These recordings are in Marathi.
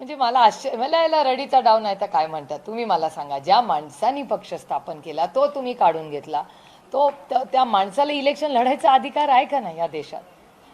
म्हणजे मला आश्चर्य मला याला रडीचा डाव नाही तर काय म्हणतात? तुम्ही मला सांगा ज्या माणसानी पक्ष स्थापन केला तो तुम्ही काढून घेतला. तो त्या माणसाला इलेक्शन लढायचा अधिकार आहे का नाही या देशात?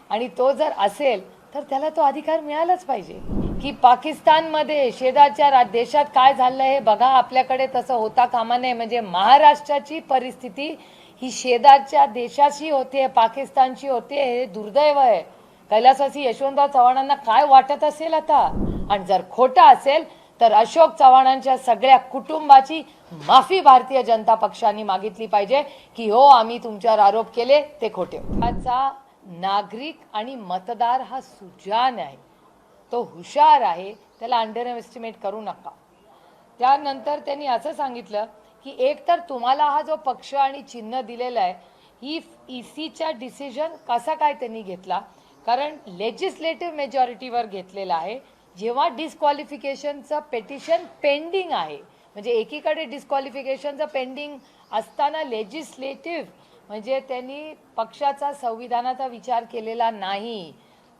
आणि तो जर असेल तर त्याला तो अधिकार मिळालाच पाहिजे. की पाकिस्तानमध्ये शेजारच्या रा- देशात काय झालं हे बघा आपल्याकडे तसं होता कामा नये. म्हणजे महाराष्ट्राची परिस्थिती ही शेजारच्या देशाशी होते पाकिस्तानशी होते हे दुर्दैव आहे. कैलासवासी यशवंतराव चव्हाणांना काय वाटत असेल आता? आणि जर खोटं असेल तर अशोक चव्हाणांच्या सगळ्या कुटुंबाची माफी भारतीय जनता पक्षाने मागितली पाहिजे की हो आम्ही तुमच्यावर आरोप केले ते खोटे. त्याचा नागरिक आणि मतदार हा सुजान आहे. तो हुशार आहे. त्याला अंडर एस्टिमेट करू नका. त्यानंतर त्यांनी असं सांगितलं की एक तर तुम्हाला हा जो पक्ष आणि चिन्ह दिलेला आहे ही ईसीचा डिसिजन कसा काय त्यांनी घेतला? कारण लेजिस्लेटिव्ह मेजॉरिटीवर घेतलेला आहे. जेव्हा डिस्क्वालिफिकेशनचं पेटिशन पेंडिंग आहे म्हणजे एकीकडे डिस्क्वालिफिकेशनचं पेंडिंग असताना लेजिस्लेटिव्ह म्हणजे त्यांनी पक्षाचा संविधानाचा विचार केलेला नाही.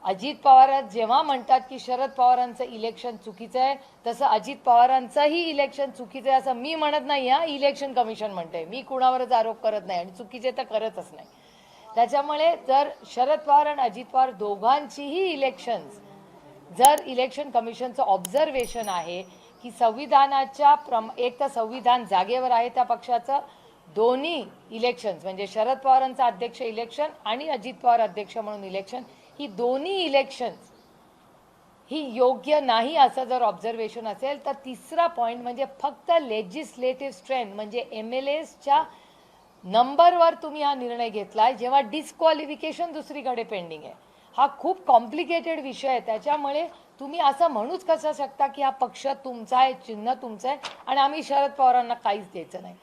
अजित पवार जेव्हा म्हणतात की शरद पवारांचं इलेक्शन चुकीचं आहे तसं अजित पवारांचंही इलेक्शन चुकीचं आहे असं मी म्हणत नाही हा इलेक्शन कमिशन म्हणते मी कुणावरच आरोप करत नाही आणि चुकीचे तर करतच नाही. त्याच्यामुळे जर शरद पवार आणि अजित पवार दोघांचीही इलेक्शन्स जर इलेक्शन कमिशनचं ऑब्झर्वेशन आहे की संविधानाच्या प्रम एक तर संविधान जागेवर आहे त्या पक्षाचं दोन्ही इलेक्शन्स म्हणजे शरद पवारांचं अध्यक्ष इलेक्शन आणि अजित पवार अध्यक्ष म्हणून इलेक्शन ही दोन्ही इलेक्शन्स ही योग्य नाही असं जर ऑब्झर्वेशन असेल तर तिसरा पॉईंट म्हणजे फक्त लेजिस्लेटिव्ह स्ट्रेंथ म्हणजे एम एल एसच्या नंबरवर तुम्ही हा निर्णय घेतलाय जेव्हा डिस्क्वालिफिकेशन दुसरीकडे पेंडिंग आहे. हा खूप कॉम्प्लिकेटेड विषय आहे. त्याच्यामुळे तुम्ही असं म्हणूच कसं शकता की हा पक्ष तुमचा आहे चिन्ह तुमचं आहे आणि आम्ही शरद पवारांना काहीच द्यायचं नाही.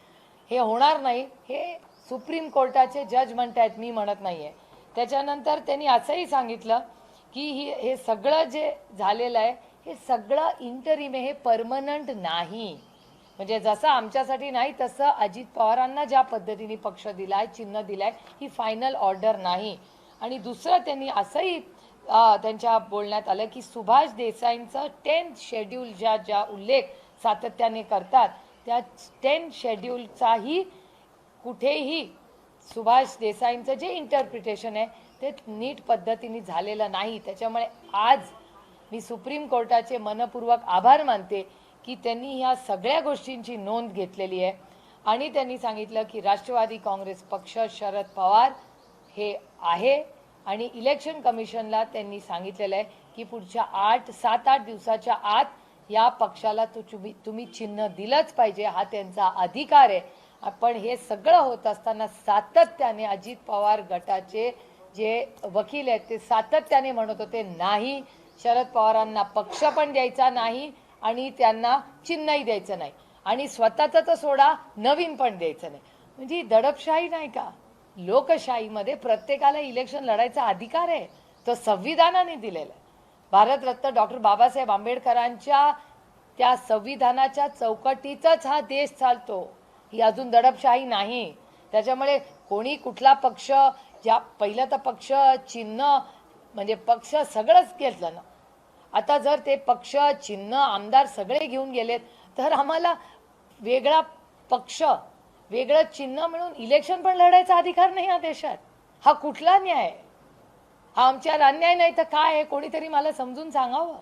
हे होणार नाही. हे सुप्रीम कोर्टाचे जज म्हणतायत मी म्हणत नाहीये. त्याच्यानंतर त्यांनी असंही सांगितलं की ही हे सगळं जे झालेलं आहे हे सगळं इंटरिम आहे हे परमनंट नाही. म्हणजे जसं आमच्यासाठी नाही तसं अजित पवारांना ज्या पद्धतीने पक्ष दिलाय चिन्ह दिलं आहे ही फायनल ऑर्डर नाही. आणि दुसरं त्यांनी असंही त्यांच्या बोलण्यात आलं की सुभाष देसाईंचं टेन्थ शेड्यूल ज्या ज्या उल्लेख सातत्याने करतात त्या टेन्थ शेड्यूलचाही कुठेही सुभाष देसाईंचं जे इंटरप्रिटेशन आहे ते नीट पद्धतीने झालेलं नाही. त्याच्यामुळे आज मी सुप्रीम कोर्टाचे मनपूर्वक आभार मानते की त्यांनी ह्या सगळ्या गोष्टींची नोंद घेतलेली आहे. आणि त्यांनी सांगितलं की राष्ट्रवादी काँग्रेस पक्ष शरद पवार हे आहे. आणि इलेक्शन कमिशनला त्यांनी सांगितलेलं आहे की पुढच्या आठ सात आठ दिवसाच्या आत या पक्षाला तो तुम्ही तुम्ही चिन्ह दिलंच पाहिजे. हा त्यांचा अधिकार आहे. पण हे सगळं होत असताना सातत्याने अजित पवार गटाचे जे वकील आहेत ते सातत्याने म्हणत होते नाही शरद पवारांना पक्ष पण द्यायचा नाही आणि त्यांना चिन्हही द्यायचं नाही. आणि स्वतःचं तर सोडा नवीन पण द्यायचं नाही. म्हणजे दडपशाही नाही का? लोकशाहीमध्ये प्रत्येकाला इलेक्शन लढायचा अधिकार आहे तो संविधानाने दिलेला आहे. भारतरत्न डॉक्टर बाबासाहेब आंबेडकरांच्या त्या संविधानाच्या चौकटीचाच हा देश चालतो. ही अजून दडपशाही नाही. त्याच्यामुळे कोणी कुठला पक्ष ज्या पहिलं तर पक्ष चिन्ह म्हणजे पक्ष सगळंच घेतलं ना. आता जर ते पक्ष चिन्ह आमदार सगळे घेऊन गेलेत तर आम्हाला वेगळा पक्ष वेगळं चिन्ह मिळून इलेक्शन पण लढायचा अधिकार नाही या देशात. हा कुठला न्याय? हा आमच्यावर अन्याय नाही तर काय आहे? कोणीतरी मला समजून सांगावं?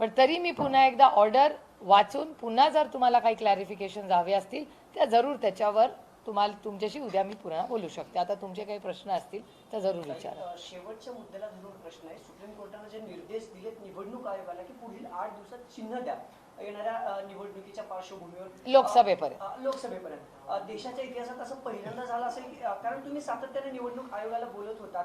पण तरी मी पुन्हा एकदा ऑर्डर वाचून पुन्हा जर तुम्हाला काही क्लॅरिफिकेशन हवे असतील तर जरूर त्याच्यावर तुम्हाला तुमच्याशी उद्या मी पुन्हा बोलू शकते. आता तुमचे काही प्रश्न असतील तर जरूर विचारा. शेवटच्या मुद्द्याला धरून प्रश्न आहे. सुप्रीम कोर्टानं जे निर्देश दिलेत निवडणूक आयोगाला की पुढील आठ दिवसात चिन्ह द्या. येणाऱ्या निवडणुकीच्या पार्श्वभूमीवर लोकसभेपर्यंत. लोकसभेपर्यंत. देशाच्या इतिहासात असं पहिल्यांदा झालं असेल कारण तुम्ही सातत्याने निवडणूक आयोगाला बोलत होतात.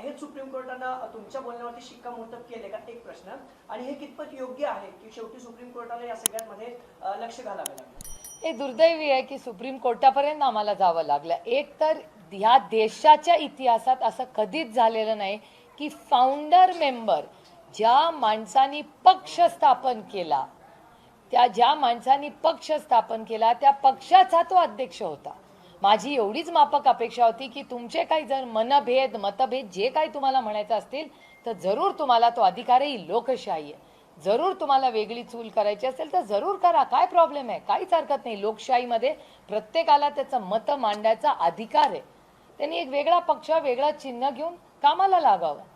हे सुप्रीम कोर्टानं तुमच्या बोलण्यावरती शिक्कामोर्तब केले का? एक प्रश्न. आणि हे कितपत योग्य आहे की शेवटी सुप्रीम कोर्टाला या सगळ्यामध्ये लक्ष घालावे लागलं? हे दुर्दैवी आहे की सुप्रीम कोर्टापर्यंत आम्हाला जावं लागलं. एक तर ह्या देशाच्या इतिहासात असं कधीच झालेलं नाही की फाउंडर मेंबर ज्या माणसानी पक्ष स्थापन केला त्या ज्या माणसांनी पक्ष स्थापन केला त्या पक्षाचा तो अध्यक्ष होता. माझी एवढीच मापक अपेक्षा होती की तुमचे काही जर मनभेद मतभेद जे काही तुम्हाला म्हणायचं असतील तर जरूर तुम्हाला तो अधिकार आहे ही लोकशाही आहे. जरूर तुम्हाला वेगळी चूल करायची असेल तर जरूर करा. काय प्रॉब्लेम आहे? काहीच हरकत नाही. लोकशाहीमध्ये प्रत्येकाला त्याचं मतं मांडायचा अधिकार आहे. त्यांनी एक वेगळा पक्ष वेगळा चिन्ह घेऊन कामाला लागावं.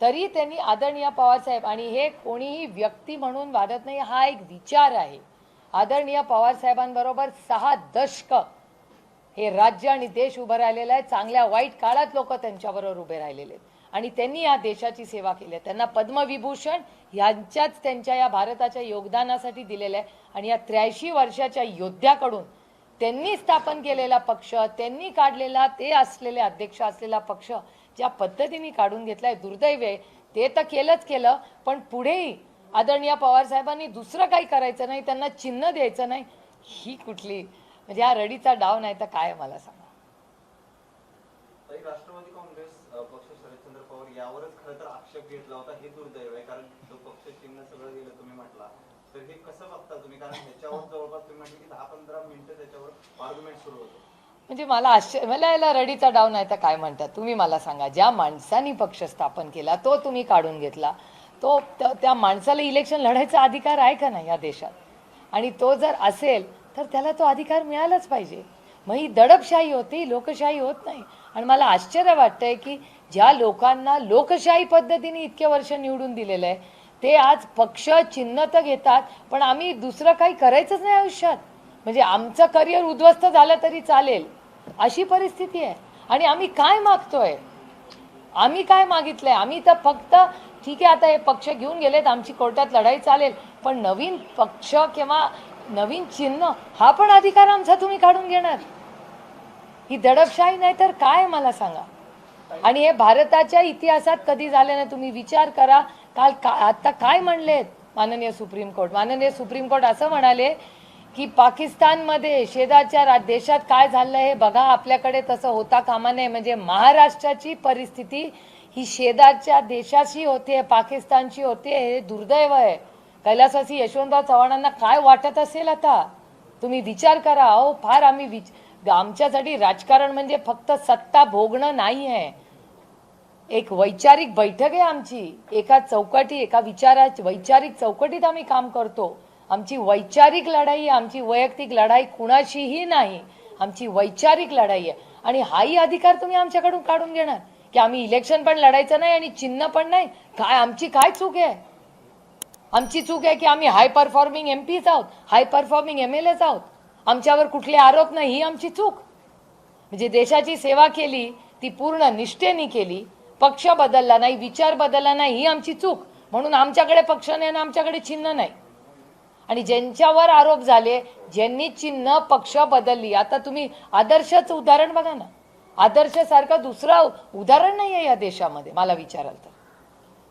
तरी त्यांनी आदरणीय पवारसाहेब आणि हे कोणीही व्यक्ती म्हणून वाढत नाही हा एक विचार आहे. आदरणीय पवारसाहेबांबरोबर सहा दशक हे राज्य आणि देश उभं राहिलेलं आहे. चांगल्या वाईट काळात लोक त्यांच्याबरोबर उभे राहिलेले आहेत. आणि त्यांनी या देशाची सेवा केली आहे. त्यांना पद्मविभूषण यांच्याच त्यांच्या या भारताच्या योगदानासाठी दिलेलं आहे. आणि या त्र्याऐंशी वर्षाच्या योद्ध्याकडून त्यांनी स्थापन केलेला पक्ष त्यांनी काढलेला ते असलेले अध्यक्ष असलेला पक्ष ज्या पद्धतीने काढून घेतलाय दुर्दैव आहे. ते तर केलंच केलं पण पुढेही आदरणीय पवार साहेबांनी दुसरं काही करायचं नाही त्यांना चिन्ह द्यायचं नाही. ही कुठली म्हणजे हा रडीचा डाव नाही तर काय मला सांगा. राष्ट्रवादी काँग्रेस पक्ष शरदचंद्र पवार यावरच खरं तर आक्षेप घेतला होता हे दुर्दैव आहे कारण जो पक्ष चिन्ह सगळं गेलं तुम्ही म्हटला. तर हे कसं बघता तुम्ही? कारण ह्याच्यावर जवळपास तुम्ही म्हटलं की दहा पंधरा मिनिटं त्याच्यावर आर्ग्युमेंट सुरू होतं. म्हणजे मला आश्चर्य मला याला रडीचा डाव नाही तर काय म्हणतात? तुम्ही मला सांगा ज्या माणसानी पक्ष स्थापन केला तो तुम्ही काढून घेतला. तो त्या माणसाला इलेक्शन लढायचा अधिकार आहे का नाही या देशात? आणि तो जर असेल तर त्याला तो अधिकार मिळालाच पाहिजे. मग ही दडपशाही होती लोकशाही होत नाही. आणि मला आश्चर्य वाटतंय की ज्या लोकांना लोकशाही पद्धतीने इतके वर्ष निवडून दिलेलं आहे ते आज पक्ष चिन्ह तर घेतात पण आम्ही दुसरं काही करायचंच नाही आयुष्यात. म्हणजे आमचं करिअर उद्ध्वस्त झालं तरी चालेल. अशी परिस्थिती आहे. आणि आम्ही काय मागतोय? आम्ही काय मागितलंय? आम्ही तर फक्त ठीक आहे आता हे पक्ष घेऊन गेलेत आमची कोर्टात लढाई चालेल पण नवीन पक्ष किंवा नवीन चिन्ह हा पण अधिकार आमचा तुम्ही काढून घेणार. ही दडपशाही नाही तर काय मला सांगा? आणि हे भारताच्या इतिहासात कधी झाले नाही तुम्ही विचार करा. काल का आता काय म्हणलेत माननीय सुप्रीम कोर्ट? माननीय सुप्रीम कोर्ट असं म्हणाले की पाकिस्तानमध्ये शेजारच्या रा- देशात काय झालं हे बघा. आपल्याकडे तसं होता कामा नये. म्हणजे महाराष्ट्राची परिस्थिती ही शेजारच्या देशाशी होते पाकिस्तानशी होते हे दुर्दैव आहे. कैलासवासी यशवंतराव चव्हाणांना काय वाटत असेल आता? तुम्ही विचार करा. अहो फार आम्ही विच आमच्यासाठी राजकारण म्हणजे फक्त सत्ता भोगणं नाही आहे. एक वैचारिक बैठक आहे आमची. एका चौकटी एका विचारा वैचारिक चौकटीत आम्ही काम करतो. आमची वैचारिक लढाई आहे आमची वैयक्तिक लढाई कुणाशीही नाही. आमची वैचारिक लढाई आहे. आणि हाही अधिकार तुम्ही आमच्याकडून काढून घेणार. की आम्ही इलेक्शन पण लढायचं नाही आणि चिन्ह पण नाही. काय आमची काय चूक आहे? आमची चूक आहे की आम्ही हाय परफॉर्मिंग एम पीच आहोत. High performing M L H आहोत. आमच्यावर कुठले आरोप नाही ही आमची चूक. म्हणजे देशाची सेवा केली ती पूर्ण निष्ठेने केली. पक्ष बदलला नाही विचार बदलला नाही ही आमची चूक. म्हणून आमच्याकडे पक्ष नाही आणि आमच्याकडे चिन्ह नाही. आणि ज्यांच्यावर आरोप झाले ज्यांनी चिन्ह पक्ष बदलली. आता तुम्ही आदर्शच उदाहरण बघा ना. आदर्श सारखं दुसरं उदाहरण नाही आहे या देशामध्ये मला विचाराल तर.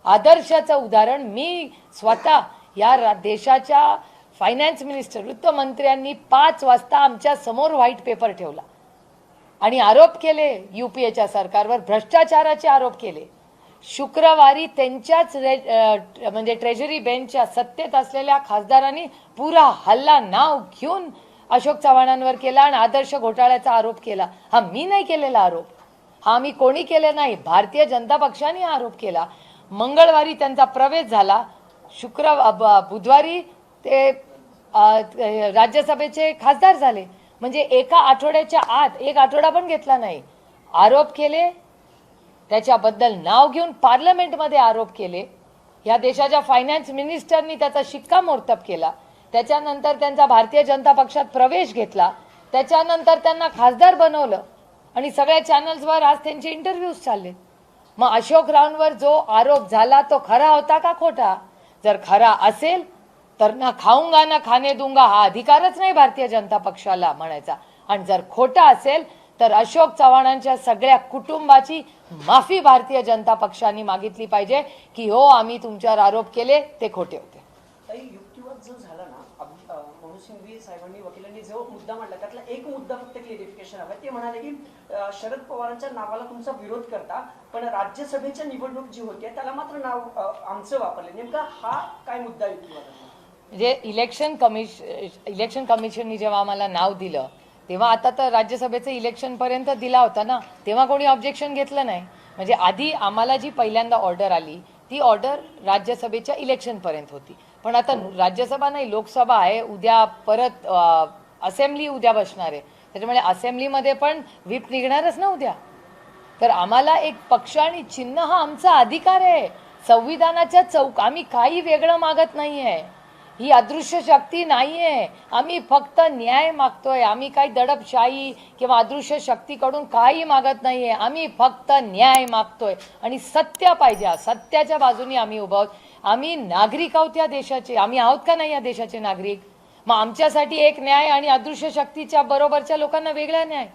आदर्शाचं उदाहरण मी स्वतः या देशाच्या फायनान्स मिनिस्टर वित्तमंत्र्यांनी पाच वाजता आमच्यासमोर व्हाईट पेपर ठेवला. आणि आरोप केले युपीएच्या सरकारवर भ्रष्टाचाराचे आरोप केले. शुक्रवारी त्यांच्याच रे- म्हणजे ट्रेझरी बेंचच्या सत्तेत असलेल्या खासदारांनी पुरा हल्ला नाव घेऊन अशोक चव्हाणांवर केला आणि आदर्श घोटाळ्याचा आरोप केला. हा मी नाही केलेला आरोप. हा मी कोणी केले नाही. भारतीय जनता पक्षाने हा आरोप केला. मंगळवारी त्यांचा प्रवेश झाला. शुक्र बुधवारी ते राज्यसभेचे खासदार झाले. म्हणजे एका आठवड्याच्या आत एक आठवडा पण घेतला नाही. आरोप केले त्याच्याबद्दल नाव घेऊन पार्लमेंटमध्ये आरोप केले. या देशाच्या फायनान्स मिनिस्टरनी त्याचा शिक्कामोर्तब केला. त्याच्यानंतर त्यांचा भारतीय जनता पक्षात प्रवेश घेतला. त्याच्यानंतर त्यांना खासदार बनवलं. आणि सगळ्या चॅनल्सवर आज त्यांचे इंटरव्ह्यूज चालले. मग अशोक रावांवर जो आरोप झाला तो खरा होता का खोटा? जर खरा असेल तर ना खाऊंगा ना खाणे दुंगा हा अधिकारच नाही भारतीय जनता पक्षाला म्हणायचा. आणि जर खोटा असेल तर अशोक चव्हाणांच्या सगळ्या कुटुंबाची माफी भारतीय जनता पक्षाने मागितली पाहिजे की हो आम्ही तुमच्यावर आरोप केले ते खोटे होते. युक्तिवाद जो झाला ना मनोज सिंघवी साहेबांनी वकिलांनी जो मुद्दा मांडला त्यातला एक मुद्दा फक्त क्लिअरिफिकेशन हवं. ते म्हणाले की शरद पवारांच्या नावाला तुमचा विरोध करता पण राज्यसभेच्या निवडणूक जी होती त्याला मात्र नाव आमचं वापरले. नेमका हा काय मुद्दा युक्तिवादाचा? म्हणजे इलेक्शन कमिश इलेक्शन कमिशननी जेव्हा आम्हाला नाव दिलं तेव्हा आता तर राज्यसभेचं इलेक्शन पर्यंत दिला होता ना तेव्हा कोणी ऑब्जेक्शन घेतलं नाही. म्हणजे आधी आम्हाला जी पहिल्यांदा ऑर्डर आली ती ऑर्डर राज्यसभेच्या इलेक्शनपर्यंत होती. पण आता राज्यसभा नाही लोकसभा आहे उद्या परत असेंब्ली उद्या बसणार आहे. त्याच्यामुळे असेंब्लीमध्ये पण व्हीप निघणारच ना उद्या. तर आम्हाला एक पक्ष आणि चिन्ह हा आमचा अधिकार आहे. संविधानाच्या चौक आम्ही काही वेगळं मागत नाही आहे ही अदृश्य शक्ती नाहीये. आम्ही फक्त न्याय मागतोय. आम्ही काही दडपशाही किंवा अदृश्य शक्तीकडून काही मागत नाहीये. आम्ही फक्त न्याय मागतोय. आणि सत्य पाहिजे. सत्याच्या बाजूनी आम्ही उभं आहोत. आम्ही नागरिक आहोत या देशाचे. आम्ही आहोत का नाही या देशाचे नागरिक? मग आमच्यासाठी एक न्याय आणि अदृश्य शक्तीच्या बरोबरच्या लोकांना वेगळा न्याय.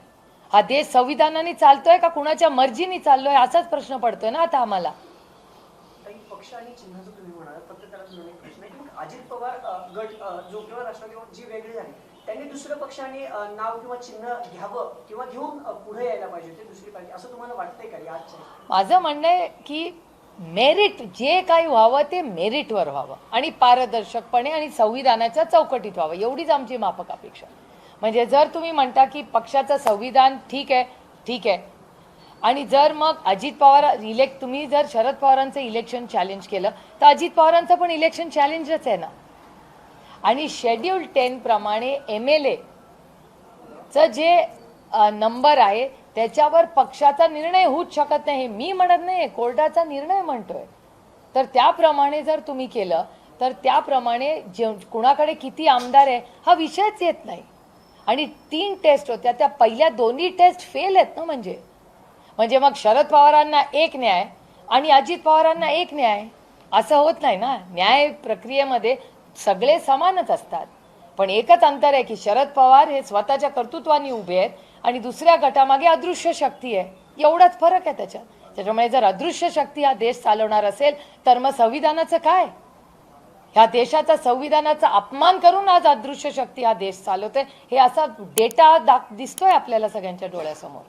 हा देश संविधानाने चालतोय का कुणाच्या मर्जीने चाललोय? असाच प्रश्न पडतोय ना आता आम्हाला. अजित पवार गट जो किंवा राष्ट्रवादी जी वेगळी झाली त्यांनी दुसऱ्या पक्षाने नाव किंवा चिन्ह घ्यावं किंवा घेऊन पुढे यायला पाहिजे ते दुसरी पाहिजे असं तुम्हाला वाटतंय का या आजच्या माझं म्हणणं आहे की मेरिट जे काही व्हावं ते मेरिटवर व्हावं आणि पारदर्शकपणे आणि संविधानाच्या चौकटीत व्हावं. एवढीच आमची माफक अपेक्षा. म्हणजे जर तुम्ही म्हणता की पक्षाचं संविधान ठीक आहे ठीक आहे. आणि जर मग अजित पवार इलेक्ट तुम्ही जर शरद पवारांचं इलेक्शन चॅलेंज केलं तर अजित पवारांचं पण इलेक्शन चॅलेंजच आहे ना. आणि शेड्यूल टेन प्रमाणे एम एल एचं जे नंबर आहे त्याच्यावर पक्षाचा निर्णय होऊच शकत नाही. हे मी म्हणत नाही कोर्टाचा निर्णय म्हणतोय. तर त्याप्रमाणे जर तुम्ही केलं तर त्याप्रमाणे जे कुणाकडे किती आमदार आहे हा विषयच येत नाही. आणि तीन टेस्ट होत्या त्या पहिल्या दोन्ही टेस्ट फेल आहेत ना म्हणजे. म्हणजे मग शरद पवारांना एक न्याय आणि अजित पवारांना एक न्याय. असं होत नाही ना. न्याय प्रक्रियेमध्ये सगळे समानच असतात. पण एकच अंतर आहे की शरद पवार हे स्वतःच्या कर्तृत्वाने उभे आहेत आणि दुसऱ्या गटामागे अदृश्य शक्ती आहे. एवढाच फरक आहे त्याच्यात. त्याच्यामुळे जर अदृश्य शक्ती हा देश चालवणार असेल तर मग संविधानाचं काय? ह्या देशाचा संविधानाचा अपमान करून आज अदृश्य शक्ती हा देश चालवतोय हे असा डेटा दाख दिसतोय आपल्याला सगळ्यांच्या डोळ्यासमोर.